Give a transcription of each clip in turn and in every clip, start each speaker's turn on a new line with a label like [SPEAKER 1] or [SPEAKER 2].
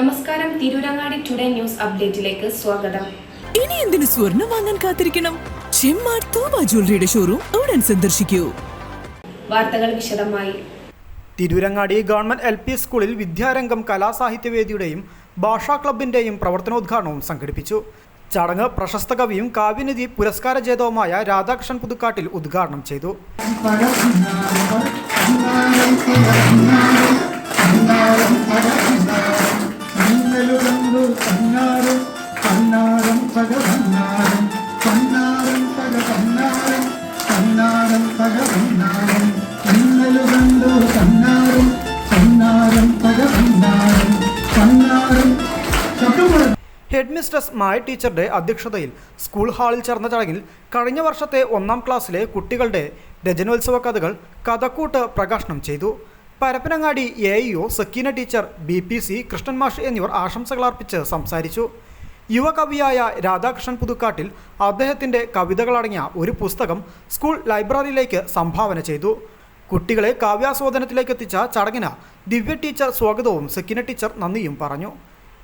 [SPEAKER 1] നമസ്കാരം Tirurangadi today news അപ്ഡേറ്റിലേക്ക് സ്വാഗതം.
[SPEAKER 2] ഇനി എന്തിനു സ്വർണം വാങ്ങാൻ കാത്തിരിക്കണം? ചെമ്മാട് തോമ ജ്വല്ലറിയുടെ ഷോറൂം ഉടൻ സന്ദർശിക്കൂ.
[SPEAKER 1] വാർത്തകൾ വിശദമായി.
[SPEAKER 3] തിരൂരങ്ങാടി ഗവൺമെന്റ് എൽ പി സ്കൂളിൽ വിദ്യാരംഗം കലാസാഹിത്യവേദിയുടെയും ഭാഷാ ക്ലബിന്റെയും പ്രവർത്തനോദ്ഘാടനവും സംഘടിപ്പിച്ചു. ചടങ്ങ് പ്രശസ്ത കവിയും കാവ്യനിധി പുരസ്കാര ജേതാവുമായ രാധാകൃഷ്ണൻ പുതുക്കാട്ടിൽ ഉദ്ഘാടനം ചെയ്തു. ഹെഡ് മിസ്റ്റസ് മായ ടീച്ചറുടെ അധ്യക്ഷതയിൽ സ്കൂൾ ഹാളിൽ ചേർന്ന ചടങ്ങിൽ കഴിഞ്ഞ വർഷത്തെ ഒന്നാം ക്ലാസ്സിലെ കുട്ടികളുടെ രചനോത്സവ കഥകൾ കഥക്കൂട്ട് പ്രകാശനം ചെയ്തു. Parappanangadi A E O Sakeena teacher B P C Krishnan മാഷ് എന്നിവർ ആശംസകൾ അർപ്പിച്ച് സംസാരിച്ചു. യുവകവിയായ രാധാകൃഷ്ണൻ പുതുക്കാട്ടിൽ അദ്ദേഹത്തിന്റെ കവിതകളടങ്ങിയ ഒരു പുസ്തകം സ്കൂൾ ലൈബ്രറിയിലേക്ക് സംഭാവന ചെയ്തു. കുട്ടികളെ കാവ്യാസ്വാദനത്തിലേക്ക് എത്തിച്ച ചടങ്ങിന് ദിവ്യ ടീച്ചർ സ്വാഗതവും സെക്കിന ടീച്ചർ നന്ദിയും പറഞ്ഞു.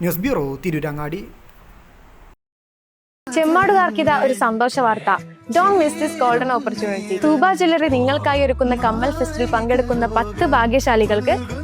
[SPEAKER 3] News bureau Tirurangadi.
[SPEAKER 4] ചെമ്മാടുകാർക്കിത ഒരു സന്തോഷ വാർത്ത. Don't miss this golden opportunity Thooba jewellery നിങ്ങൾക്കായി ഒരുക്കുന്ന കമ്മൽ ഫെസ്റ്റിൽ പങ്കെടുക്കുന്ന പത്ത് ഭാഗ്യശാലികൾക്ക്